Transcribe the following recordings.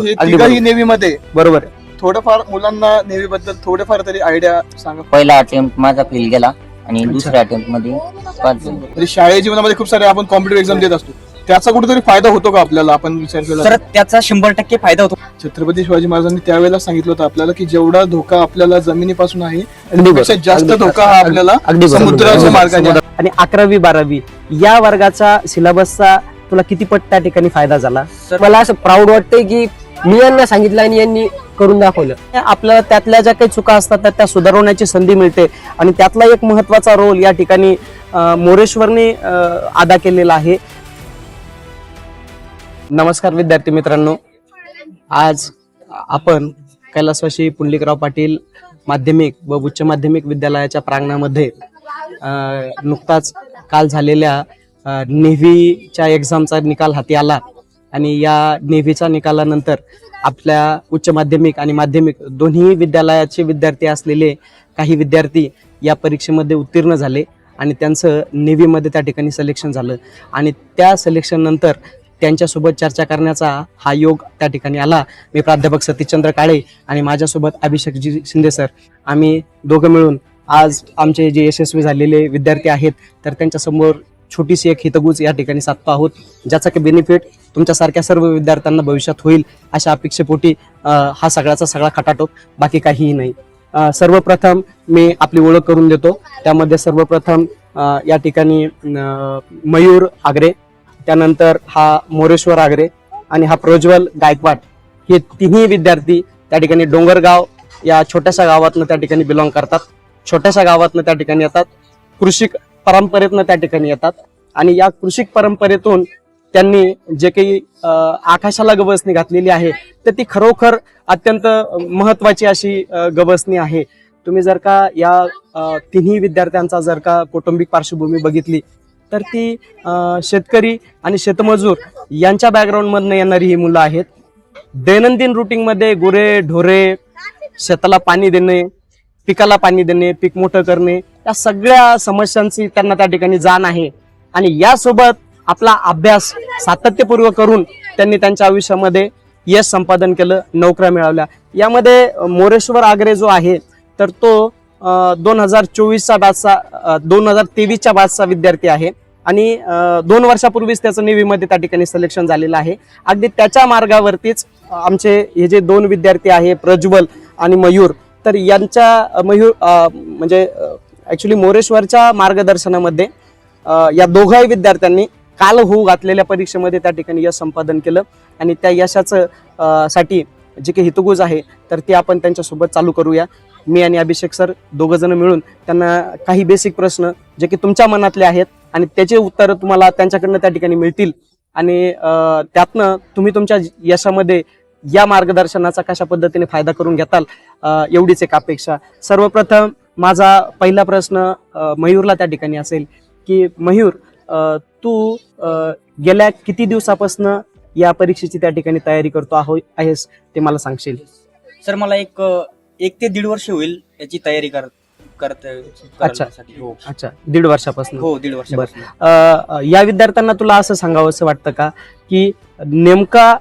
हे अगदी तिघही बरोबर. नेव्ही मध्ये बरोबर आहे. थोडंफार मुलांना नेव्ही बद्दल थोडेफार तरी आयडिया सांगा पहिला अटेम्प्ट माझा फेल गेला आणि. दुसऱ्या अटेम्प्टमध्ये झालो. म्हणजे शाळेच्या जीवनामध्ये खूप सारे आपण कॉम्पिटेटिव्ह एक्झाम देत असतो त्याचा कुठेतरी फायदा होतो का आपल्याला आपण विचार केला तर त्याचा शंभर टक्के फायदा होतो छत्रपती शिवाजी महाराजांनी त्यावेळेला सांगितलं होतं आपल्याला की जेवढा धोका आपल्याला जमिनीपासून आहे अगदी बरोबर. त्यापेक्षा जास्त अगदी- धोका हा आपल्याला अगदी बरोबर. समुद्राच्या बरोबर. मार्गाने आहे. आणि अकरावी बारावी या वर्गाचा सिलेबसचा तुला किती पट त्या ठिकाणी फायदा झाला मला असं प्राऊड वाटतंय की मी यांना सांगितलं आणि यांनी करून दाखवलं. आपल्याला त्यातल्या ज्या काही चुका असतात त्या- त्या सुधारवण्याची संधी मिळते आणि त्यातला एक महत्त्वाचा रोल या ठिकाणी मोरेश्वरने अदा केलेला आहे. नमस्कार विद्यार्थी मित्रांनो. आज आपण कैलासवासी पुंडलिकराव पाटील माध्यमिक व उच्च माध्यमिक विद्यालयाच्या प्रांगणामध्ये अं, नुकताच काल झालेल्या नेव्हीच्या एक्झामचा निकाल हाती आला. आणि या नेव्हीच्या निकालानंतर आपल्या उच्च माध्यमिक आणि माध्यमिक दोन्ही विद्यालयाचे विद्यार्थी असलेले काही विद्यार्थी या परीक्षेमध्ये उत्तीर्ण झाले आणि त्यांचं नेव्हीमध्ये त्या ठिकाणी सिलेक्शन झालं. आणि त्या सिलेक्शननंतर त्यांच्यासोबत चर्चा करण्याचा हा योग त्या ठिकाणी आला. मी प्राध्यापक सतीशचंद्र काळे आणि माझ्यासोबत अभिषेकजी शिंदे सर. आम्ही दोघं मिळून आज आमचे जे यशस्वी झालेले विद्यार्थी आहेत तर त्यांच्यासमोर छोटीशी एक हितगुज या ठिकाणी साधतो आहोत ज्याचा की बेनिफिट तुमच्यासारख्या सर्व विद्यार्थ्यांना भविष्यात होईल अशा अपेक्षेपोटी हा सगळ्याचा सगळा खटाटोप बाकी काहीही नाही. सर्वप्रथम मी आपली ओळख करून देतो. त्यामध्ये सर्वप्रथम या ठिकाणी मयूर आगरे त्यानंतर हा मोरेश्वर आगरे आणि हा प्रज्वल गायकवाड हे तिन्ही विद्यार्थी त्या ठिकाणी डोंगरगाव या छोट्याशा गावातनं त्या ठिकाणी बिलॉंग करतात. छोट्याशा गावातनं त्या ठिकाणी येतात. कृषिक परंपरेतनं त्या ठिकाणी येतात. आणि या कृषिक परंपरेतून त्यांनी जे काही आकाशाला गवसणी घातलेली आहे तर ती खरोखर अत्यंत महत्वाची अशी गवसणी आहे. तुम्ही जर का या तिन्ही विद्यार्थ्यांचा जर का कौटुंबिक पार्श्वभूमी बघितली तर ती शेतकरी आणि शेतमजूर यांच्या बॅकग्राऊंडमधनं येणारी ही मुलं आहेत. दैनंदिन रुटीनमध्ये गुरे ढोरे शेताला पाणी देणे पिकाला पाणी देणे पीक मोठं करणे या सगळ्या समस्यांची त्यांना त्या ठिकाणी जाण आहे. आणि यासोबत आपला अभ्यास सातत्यपूर्व करून त्यांनी त्यांच्या आयुष्यामध्ये यश संपादन केलं नोकऱ्या मिळवल्या यामध्ये मोरेश्वर आगरे जो आहे तर तो दोन हजार चोवीसचा बॅचचा दोन हजार तेवीसच्या बॅचचा विद्यार्थी आहे. आणि दोन वर्षापूर्वीच त्याचं नेव्हीमध्ये त्या ठिकाणी सिलेक्शन झालेलं आहे. अगदी त्याच्या मार्गावरतीच आमचे हे जे दोन विद्यार्थी आहे प्रज्वल आणि मयूर तर यांच्या मयूर म्हणजे ॲक्च्युली मोरेश्वरच्या मार्गदर्शनामध्ये या दोघाही विद्यार्थ्यांनी काल होऊ घातलेल्या परीक्षेमध्ये त्या ठिकाणी यश संपादन केलं आणि त्या यशाचं साठी जे काही हितगुज आहे तर ते आपण त्यांच्यासोबत चालू करूया. मी आणि अभिषेक सर दोघंजणं मिळून त्यांना काही बेसिक प्रश्न जे की तुमच्या मनातले आहेत आणि त्याचे उत्तर तुम्हाला त्यांच्याकडनं त्या ठिकाणी मिळतील. आणि त्यातनं तुम्ही तुमच्या यशामध्ये या मार्गदर्शनाचा कशा पद्धतीने फायदा करून घेताल एवढीच एक अपेक्षा. सर्वप्रथम माझा पहिला प्रश्न मयूरला त्या ठिकाणी असेल की मयूर तू गेल्या किती दिवसापासून या परीक्षेची त्या ठिकाणी तयारी करतो आहो आहेस? ते मला सांगशील. सर मला एक एक ते दीड वर्ष होईल याची तयारी कर करत करण्यासाठी. हो. अच्छा. दीड वर्षापासून. हो दीड वर्षापासून. या विद्यार्थ्यांना तुला असं सांगावं असं वाटतं का? की नेमका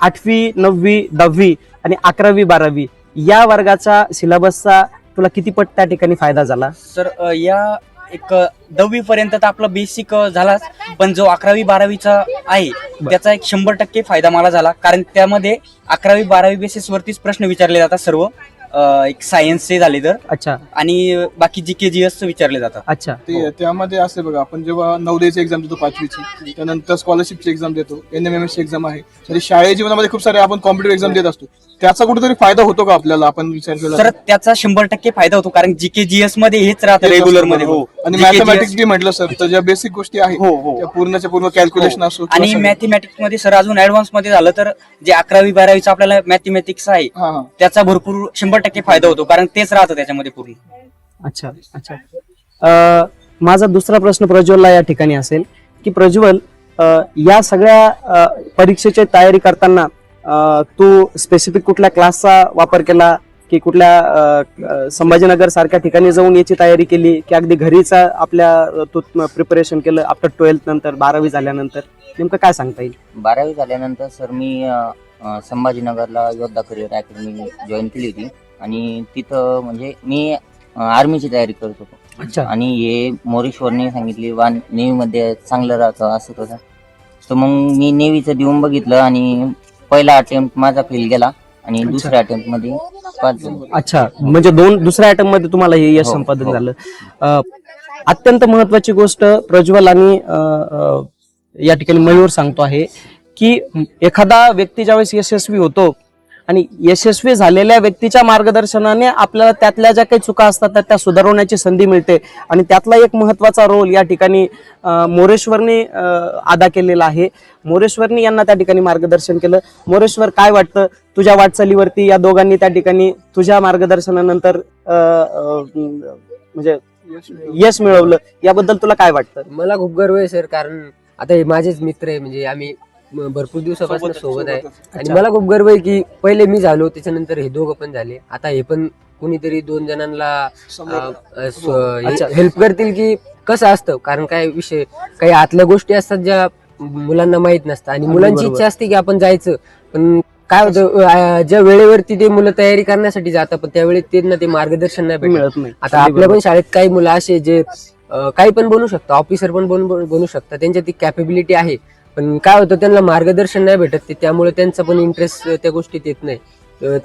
आठवी नववी दहावी आणि अकरावी बारावी या वर्गाचा सिलेबसचा तुला किती पट त्या ठिकाणी फायदा झाला? सर अ, या एक दहावी पर्यंत तर आपला बेसिक झालाच पण जो अकरावी बारावीचा आहे त्याचा एक शंभर टक्के फायदा मला झाला. कारण त्यामध्ये अकरावी बारावी बेसिस वरतीच प्रश्न विचारले जातात सर्व. अ, एक सायन्सचे झाले तर. अच्छा. आणि बाकी जी के जी एस विचारले जातात. अच्छा. ते त्यामध्ये असे बघा आपण जेव्हा नवोदयची एक्झाम देतो पाचवीची त्यानंतर स्कॉलरशिपची एक्झाम देतो एन एम एम एस ची एक्झाम आहे. तरी शाळेच्या जीवनामध्ये खूप सारे आपण कॉम्पिटेटिव्ह एक्झाम देत असतो. त्याचा कुठेतरी फायदा होतो का आपल्याला? आपण विचार केला सर त्याचा शंभर टक्के फायदा होतो कारण जी के जी एसमध्ये हेच राहतं रेग्युलरमध्ये. हो. आणि GK, GS मॅथमॅटिक्स बी म्हटलं सर तर ज्या बेसिक गोष्टी आहेत हो हो. त्या पूर्णच्या पूर्ण कॅल्क्युलेशन असो किंवा आणि सगळं. मॅथमॅटिक्समध्ये सर अजून ऍडव्हान्समध्ये झालं तर जे अकरावी बारावीचं आपल्याला मॅथमॅटिक्स आहे हा हा. त्याचा भरपूर शंभर टक्के फायदा होतो कारण तेच राहतं त्याच्यामध्ये पूर्ण. अच्छा अच्छा. अ, माझा दुसरा प्रश्न प्रज्वलला या ठिकाणी असेल की प्रज्वल अ, या सगळ्या अ, परीक्षेची तयारी करताना तू स्पेसिफिक कुठल्या क्लासचा वापर केला? की कुठल्या संभाजीनगर सारख्या ठिकाणी जाऊन याची तयारी केली? की अगदी घरीच आपल्या तू प्रिपरेशन केलं आफ्टर ट्वेल्थ नंतर बारावी झाल्यानंतर? नेमकं काय सांगता येईल? बारावी झाल्यानंतर सर मी संभाजीनगरला योद्धा करिअर अकॅडमी जॉईन केली होती. आणि तिथं म्हणजे मी आर्मीची तयारी करत होतो. अच्छा. आणि हे मोरेश्वरने सांगितले वा नेव्हीमध्ये चांगलं राहतं असं तसं. तर मग मी नेव्हीचं देऊन बघितलं आणि पहिला अटेम्प्ट माझा फेल गेला आणि दुसऱ्या अटेम्प्टमध्ये. अच्छा म्हणजे दोन दुसऱ्या आयटममध्ये तुम्हाला हे यश हो, संपादन हो. झालं अं, अत्यंत महत्वाची गोष्ट प्रज्वल आणि अं, अं, या ठिकाणी मयूर सांगतो आहे की एखादा व्यक्ती ज्यावेळेस यशस्वी होतो आणि यशस्वी झालेल्या व्यक्तीच्या मार्गदर्शनाने आपल्याला त्यातल्या ज्या काही चुका असतात त्या- त्या सुधारवण्याची संधी मिळते. आणि त्यातला एक महत्त्वाचा रोल या ठिकाणी मोरेश्वरने अदा केलेला आहे. मोरेश्वरनी यांना त्या ठिकाणी मार्गदर्शन केलं. मोरेश्वर काय वाटतं तुझ्या वाटचालीवरती या दोघांनी त्या ठिकाणी तुझ्या मार्गदर्शनानंतर म्हणजे यश मिळवलं? याबद्दल तुला काय वाटतं? मला खूप गर्व आहे सर कारण आता हे माझेच मित्र आहे म्हणजे आम्ही भरपूर दिवसापासून सोबत आहे. आणि. मला खूप गर्व आहे की पहिले मी झालो त्याच्यानंतर हे दोघं पण झाले. आता हे पण कुणीतरी दोन जणांना अच्छा. हेल्प करतील की कसं असतं? कारण काय विषय काही आतल्या गोष्टी असतात ज्या मुलांना माहीत नसतात आणि मुलांची. इच्छा असते की आपण जायचं. पण काय होतं ज्या वेळेवरती ते मुलं तयारी करण्यासाठी जातात पण त्यावेळी त्यांना ते मार्गदर्शन नाही भेटत. मिळत नाही. आता आपल्या पण शाळेत काही मुलं असे जे काही पण बनू शकतात ऑफिसर पण बनू बनू शकतात त्यांच्यात ती कॅपेबिलिटी आहे. पण काय होतं त्यांना मार्गदर्शन नाही भेटत ते. त्यामुळे त्यांचा पण इंटरेस्ट त्या गोष्टीत येत नाही.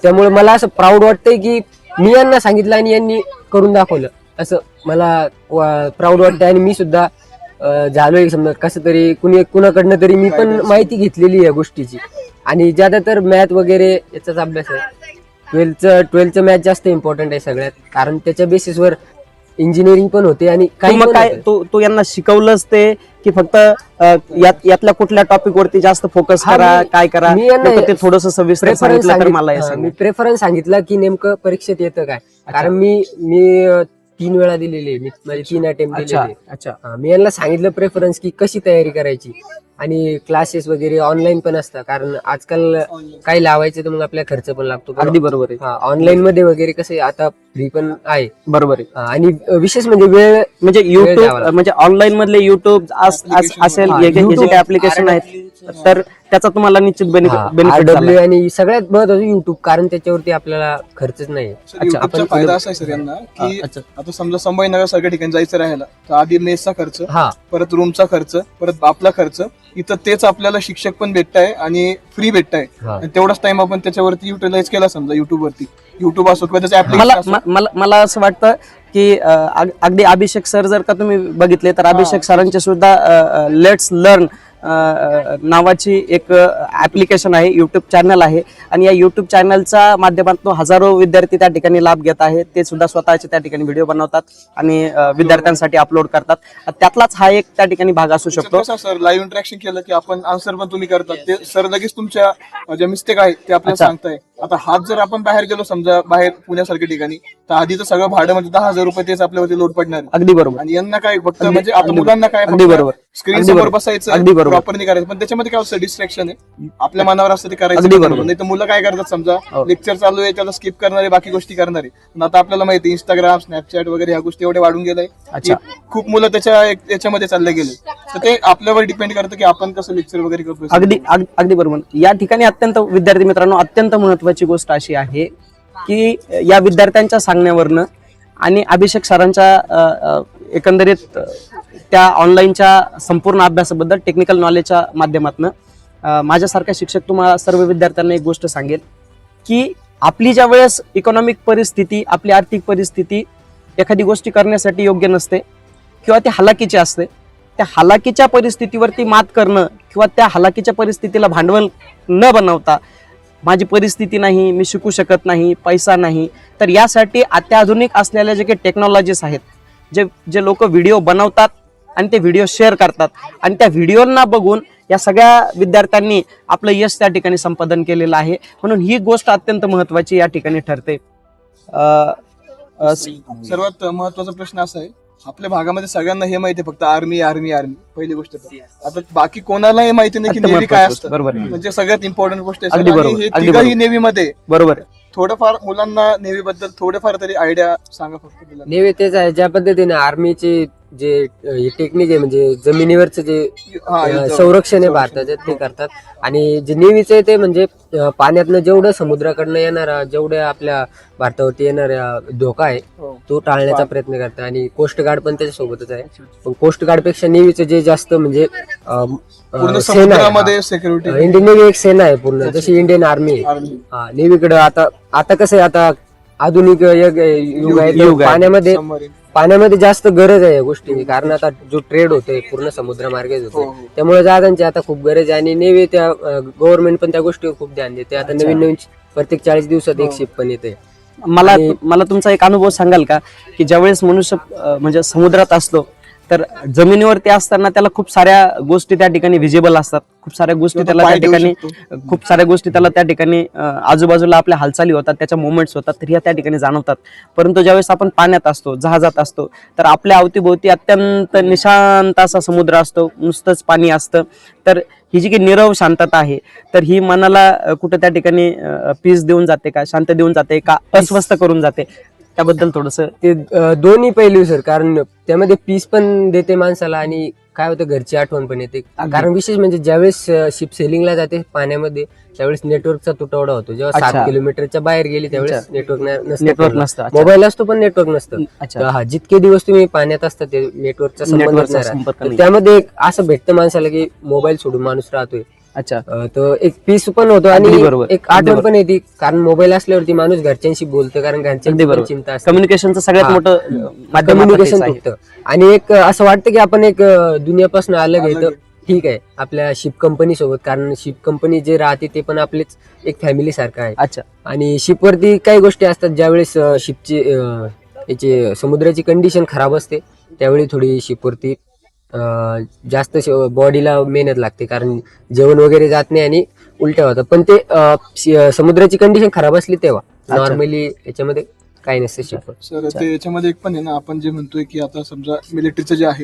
त्यामुळे मला असं प्राऊड वाटतंय की मी यांना सांगितलं आणि यांनी करून दाखवलं. असं मला प्राऊड वाटतंय आणि मी सुद्धा झालोय समजा कसं तरी कुणी कुणाकडनं तरी मी पण माहिती घेतलेली आहे या गोष्टीची. आणि ज्यादा तर मॅथ वगैरे याचाच अभ्यास आहे. ट्वेल्थचं ट्वेल्थचं मॅथ जास्त इम्पॉर्टंट आहे सगळ्यात. कारण त्याच्या बेसिसवर इंजिनिअरिंग पण होते आणि काही मग पण काय होतं. तू तू यांना शिकवलंच ते की फक्त अं, यात- यातल्या कुठल्या टॉपिक वरती जास्त फोकस हा, करा मी- काय करा? मी यांना ते थोडस सविस्तर Preference सांगितलं तर सांगित- मला हे हा, सांग. मी प्रेफरन्स सांगितलं की नेमकं परीक्षेत येतं काय. कारण मी मी अं, तीन वेळा दिलेली मी माझे तीन अटेम्प्ट अच्छा दिलेले अच्छा. हा, मी यांना सांगितलं प्रेफरन्स की कशी तयारी करायची. आणि क्लासेस वगैरे ऑनलाईन पण असतात कारण आजकाल काही लावायचं तर मग आपला खर्च पण लागतो. अगदी बरोबर? आहे. ऑनलाईन मध्ये वगैरे कसं आता फ्री पण आहे. बरोबर आहे. हा, आणि विशेष म्हणजे वेळ म्हणजे युट्यूब. म्हणजे ऑनलाईन मधले युट्यूब असेल जे- ऍप्लिकेशन आहेत तर त्याचा तुम्हाला निश्चित बेनिफिट आणि सगळ्यात महत्वाचं युट्यूब कारण त्याच्यावरती आपल्याला खर्चच नाही. अच्छा, फायदा असा आहे सर यांना की अच्छा. आता समजा संभाजीनगर सारख्या ठिकाणी जायचं राहायला तर आधी मेसचा खर्च हा. परत रूमचा खर्च परत आपला खर्च इथं तेच आपल्याला शिक्षक पण भेटताय आणि फ्री भेटताय हा. आणि तेवढाच टाइम आपण त्याच्यावरती युटिलाइज केला समजा युट्यूब वरती युट्यूब असो किंवा त्याचं मला application असो. म- मला मला असं वाटतं की अं, अग- अगदी अभिषेक सर जर का तुम्ही बघितले तर अभिषेक सरांचे सुद्धा लेट्स लर्न नावाची एक ऍप्लिकेशन आहे युट्यूब चॅनल आहे. आणि या युट्यूब चॅनलच्या माध्यमातून हजारो विद्यार्थी त्या ठिकाणी लाभ घेत आहेत. ते सुद्धा स्वतःचे त्या ठिकाणी व्हिडिओ बनवतात आणि विद्यार्थ्यांसाठी अपलोड करतात. त्यातलाच हा एक त्या ठिकाणी भाग असू शकतो. सर लाईव्ह इंटरॅक्शन केलं की आपण आन्सर पण तुम्ही करतात. ते सर लगेच तुमच्या ज्या मिस्टेक आहेत ते आपल्याला. सांगताय. आता हात जर आपण बाहेर गेलो समजा बाहेर पुण्यासारख्या ठिकाणी तर आधी तर सगळं भाडं म्हणजे दहा हजार रुपये तेच आपल्यावरती लोड पडणार. अगदी बरोबर आणि यांना काय फक्त म्हणजे आता अगदी- मुलांना काय अगदी बरोबर. स्क्रीन समोर. बसायचं अगदी बरोबर. प्रॉपरली करायचं पण त्याच्यामध्ये काय असतं डिस्ट्रॅक्शन आहे आपल्या मनावर असतं ते करायचं अगदी नाही. बरोबर. नाही तर मुलं काय करतात समजा हो. लेक्चर चालू आहे त्याला स्किप करणारे बाकी गोष्टी करणारे पण आता आपल्याला माहिती इंस्टाग्राम स्नॅपचॅट वगैरे ह्या गोष्टी एवढे वाढून गेलाय. खूप मुलं त्याच्या याच्यामध्ये चालले गेले तर ते आपल्यावर डिपेंड करतं की आपण कसं लेक्चर वगैरे करतो अगदी अग- अगदी बरोबर या ठिकाणी अत्यंत विद्यार्थी मित्रांनो अत्यंत महत्वाची गोष्ट अशी आहे की या विद्यार्थ्यांच्या सांगण्यावरनं आणि अभिषेक सरांच्या एकंदरीत त्या ऑनलाईनच्या संपूर्ण अभ्यासाबद्दल टेक्निकल नॉलेजच्या माध्यमातून माझ्यासारखा शिक्षक तुम्हाला सर्व विद्यार्थ्यांना एक गोष्ट सांगेल की आपली ज्या वेळेस इकॉनॉमिक परिस्थिती आपली आर्थिक परिस्थिती एखादी गोष्टी करण्यासाठी योग्य नसते किंवा ती हलाखीची असते त्या हलाकीच्या परिस्थितीवरती मात करणं किंवा त्या हलाखीच्या परिस्थितीला भांडवल न बनवता माझी परिस्थिती नाही मी शिकू शकत नाही पैसा नाही. तर यासाठी अत्याधुनिक असलेल्या जे काही टेक्नॉलॉजीज आहेत जे जे लोक व्हिडिओ बनवतात आणि ते व्हिडिओ शेअर करतात. आणि त्या व्हिडिओना बघून या सगळ्या विद्यार्थ्यांनी आपलं यश त्या ठिकाणी संपादन केलेलं आहे. म्हणून ही गोष्ट अत्यंत महत्वाची या ठिकाणी ठरते. सर्वात महत्त्वाचा प्रश्न असा आहे आपल्या भागामध्ये सगळ्यांना हे माहिती आहे फक्त आर्मी आर्मी आर्मी पहिली गोष्ट तर. आता बाकी कोणालाही माहिती नाही की नेव्ही काय असतं बरोबर आहे. म्हणजे सगळ्यात इम्पॉर्टंट गोष्ट अगदी बरोबर, हे अगदी तिघही बरोबर. नेव्ही मध्ये बरोबर आहे. थोडंफार मुलांना नेव्ही बद्दल थोडेफार तरी आयडिया सांगा फक्त मुलांना. नेव्ही तेच आहे ज्या पद्धतीने आर्मीचे जे हे टेक्निक आहे म्हणजे जमिनीवरचं जे हा, अ, संरक्षण आहे. भारताचं ते करतात आणि जे नेव्हीचं आहे ते म्हणजे अ, पाण्यातनं जेवढं समुद्राकडनं येणारा जेवढ्या आपल्या भारतावरती येणारा धोका आहे हो. तो टाळण्याचा प्रयत्न करतात आणि कोस्ट गार्ड पण त्याच्यासोबतच आहे. पण कोस्ट गार्डपेक्षा नेव्हीचं जे जास्त म्हणजे अ, अ, पूर्ण सेना आहे. अ, इंडियन नेव्ही एक सेना आहे पूर्ण जशी इंडियन आर्मी आहे. हा नेव्हीकडे आता आता कसं आहे आता आधुनिक युग युग आहे तर युग आहे. पाण्यामध्ये. पाण्यामध्ये जास्त गरज आहे या गोष्टींची कारण आता जो ट्रेड होतोय पूर्ण समुद्रमार्गेच हो, होतोय. हो. त्यामुळे जहाजांची आता खूप गरज आहे आणि नेव्ही त्या गव्हर्नमेंट पण त्या गोष्टीवर खूप ध्यान देते आता नवीन नवीन प्रत्येक चाळीस दिवसात एक हो. शिप पण येते मला मला तुमचा एक अनुभव सांगाल का? की ज्यावेळेस मनुष्य अं, म्हणजे समुद्रात असतो तर जमिनीवरती असताना त्याला खूप साऱ्या गोष्टी त्या ठिकाणी विजिबल असतात. खूप साऱ्या गोष्टी त्याला त्या ठिकाणी. खूप साऱ्या गोष्टी त्याला त्या ठिकाणी आजूबाजूला आपल्या हालचाली होतात त्याच्या मुवमेंट्स होतात तर ह्या त्या ठिकाणी जाणवतात. परंतु ज्यावेळेस आपण पाण्यात असतो जहाजात असतो तर आपल्या अवतीभोवती अत्यंत निशांत असा समुद्र असतो नुसतंच पाणी असतं. तर ही जी काही निरव शांतता आहे तर ही मनाला कुठं त्या ठिकाणी पीस देऊन जाते का शांत देऊन जाते का अस्वस्थ करून जाते? त्याबद्दल थोडस ते अ, दोन्ही पैलू सर कारण त्यामध्ये पीस पण देते माणसाला आणि काय होतं घरची आठवण पण येते. कारण विशेष म्हणजे ज्यावेळेस शिप सेलिंगला जाते पाण्यामध्ये त्यावेळेस नेटवर्कचा तुटवडा होतो जेव्हा अच्छा. सात किलोमीटरच्या बाहेर गेली त्यावेळेस. नेटवर्क नेटवर्क नसतं अच्छा. मोबाईल असतो पण नेटवर्क नसतं अच्छा हा जितके दिवस तुम्ही पाण्यात असता ते नेटवर्कचा संबंध. संपर्क तर नाही. त्यामध्ये एक असं भेटतं माणसाला की मोबाईल सोडून माणूस राहतोय अच्छा. तर एक पीस पण होतो आणि बरोबर. एक आठवण. पण येते. कारण मोबाईल असल्यावरती माणूस घरच्यांशी बोलतो कारण घरच्यांची. चिंता असते. कम्युनिकेशनचं सगळ्यात. मोठं माध्यम कम्युनिकेशन आणि एक असं वाटतं की आपण एक दुनियापासून अलग आहे अलग तर आहे. ठीक आहे. आपल्या शिप कंपनी सोबत. कारण शिप कंपनी जे राहते ते पण आपलेच एक फॅमिली सारखं आहे. अच्छा. आणि शिपवरती काही गोष्टी असतात. ज्यावेळेस शिपची याची समुद्राची कंडिशन खराब असते त्यावेळी थोडी शिपवरती जास्त बॉडीला मेहनत लागते कारण जेवण वगैरे जात नाही आणि उलट्या होतात पण ते समुद्राची कंडिशन खराब असली तेव्हा. नॉर्मली याच्यामध्ये काही नसतं सर ते याच्यामध्ये एक पण आहे ना आपण जे म्हणतोय की आता समजा मिलिटरीचं जे आहे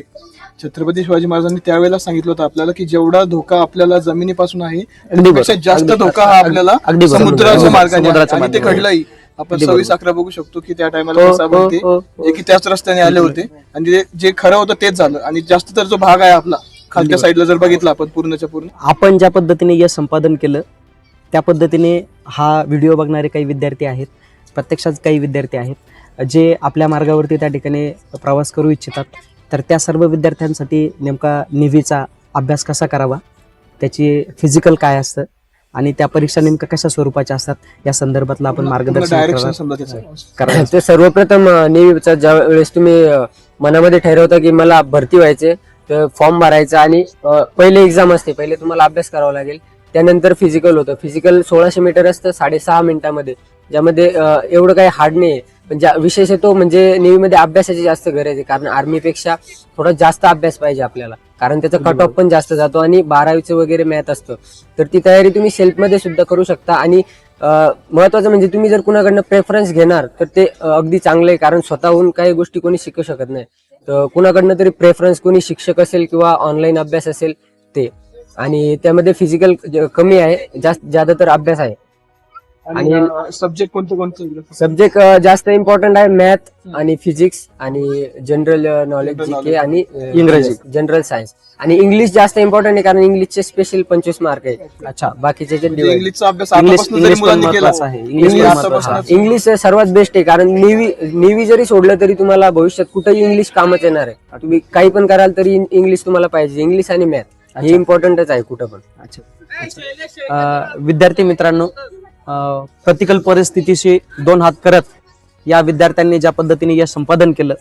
छत्रपती शिवाजी महाराजांनी त्यावेळेला सांगितलं होतं आपल्याला की जेवढा धोका आपल्याला जमिनीपासून आहे. त्यापेक्षा जास्त धोका हा आपल्याला. समुद्राच्या हो, मार्गाने. समुद्राच्या आणि ते मार्गाने. घडलंही आपण सव्वीस. अकरा बघू शकतो की त्या टायमाला हो, कसं हो, हो. जे की त्याच रस्त्याने आले होते. आणि जे जे खरं होतं तेच झालं. आणि जास्त तर जो भाग आहे आपला खालच्या साईडला जर बघितला आपण पूर्णच्या पूर्ण. आपण ज्या पद्धतीने यश संपादन केलं त्या पद्धतीने हा व्हिडिओ बघणारे काही विद्यार्थी आहेत प्रत्यक्षात काही विद्यार्थी आहेत जे आपल्या मार्गावरती त्या ठिकाणी प्रवास करू इच्छितात तर त्या सर्व विद्यार्थ्यांसाठी नेमका निव्हीचा अभ्यास कसा करावा? त्याची फिजिकल काय असतं? आणि त्या परीक्षा नेमक्या कशा स्वरूपाच्या असतात? या संदर्भातलं आपण मार्गदर्शन करावं तर सर्वप्रथम नेव्हीचा ज्या वेळेस तुम्ही मनामध्ये ठरवता की मला भरती व्हायचे तर फॉर्म भरायचा आणि पहिले एक्झाम असते पहिले तुम्हाला अभ्यास करावा लागेल. त्यानंतर फिजिकल होतं. फिजिकल सोळाशे मीटर असतं साडेसहा मिनिटामध्ये ज्यामध्ये एवढं काही हार्ड नाही पण ज्या विशेष येतो म्हणजे नेव्हीमध्ये अभ्यासाची जास्त गरज आहे कारण आर्मीपेक्षा थोडा जास्त अभ्यास पाहिजे आपल्याला. कारण त्याचा कट ऑफ पण जास्त जातो आणि बारावीचं वगैरे मॅथ असतं. तर ती तयारी तुम्ही सेल्फमध्ये सुद्धा करू शकता आणि महत्वाचं म्हणजे तुम्ही जर कुणाकडनं प्रेफरन्स घेणार तर ते अगदी चांगलं आहे कारण स्वतःहून काही गोष्टी कोणी शिकू शकत नाही. तर कुणाकडनं तरी प्रेफरन्स कोणी शिक्षक असेल किंवा ऑनलाईन अभ्यास असेल ते. आणि त्यामध्ये फिजिकल कमी आहे जास्त ज्यादा तर अभ्यास आहे. आणि सब्जेक्ट कोणते कोणते सब्जेक्ट जास्त इम्पॉर्टंट आहे मॅथ आणि फिजिक्स आणि general knowledge General G K knowledge. आणि इंग्रजी. जनरल सायन्स आणि इंग्लिश जास्त इम्पॉर्टंट आहे कारण इंग्लिशचे स्पेशल पंचवीस मार्क आहे. अच्छा. बाकीचे जे म्हणजे divide. इंग्लिशचा अभ्यास इंग्लिश केला महत्वाचं आहे. इंग्लिश इंग्लिश सर्वात बेस्ट आहे कारण नेव्ही नेव्ही जरी सोडलं तरी तुम्हाला भविष्यात कुठेही इंग्लिश कामच येणार आहे. तुम्ही काही पण कराल तरी इंग्लिश तुम्हाला पाहिजे. इंग्लिश आणि मॅथ हे. इम्पॉर्टंटच आहे कुठं पण. अच्छा. विद्यार्थी मित्रांनो प्रतिकूल परिस्थितीशी दोन हात करत या विद्यार्थ्यांनी ज्या पद्धतीने यश संपादन केलं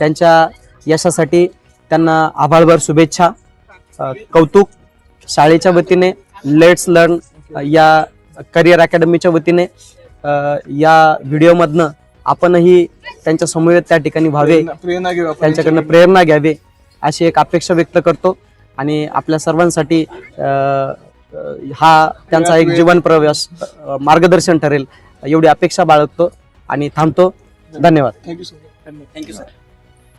त्यांच्या यशासाठी त्यांना आभाळभर शुभेच्छा. कौतुक शाळेच्या वतीने लेट्स लर्न या करिअर अकॅडमीच्या वतीने या व्हिडिओमधनं आपणही त्यांच्या समवेत त्या ठिकाणी व्हावे त्यांच्याकडनं प्रेरणा घ्यावी अशी एक अपेक्षा व्यक्त करतो. आणि आपल्या सर्वांसाठी हा त्यांचा एक जीवन प्रवास अं, मार्गदर्शन ठरेल एवढी अपेक्षा बाळगतो आणि थांबतो. धन्यवाद. Thank you sir thank you sir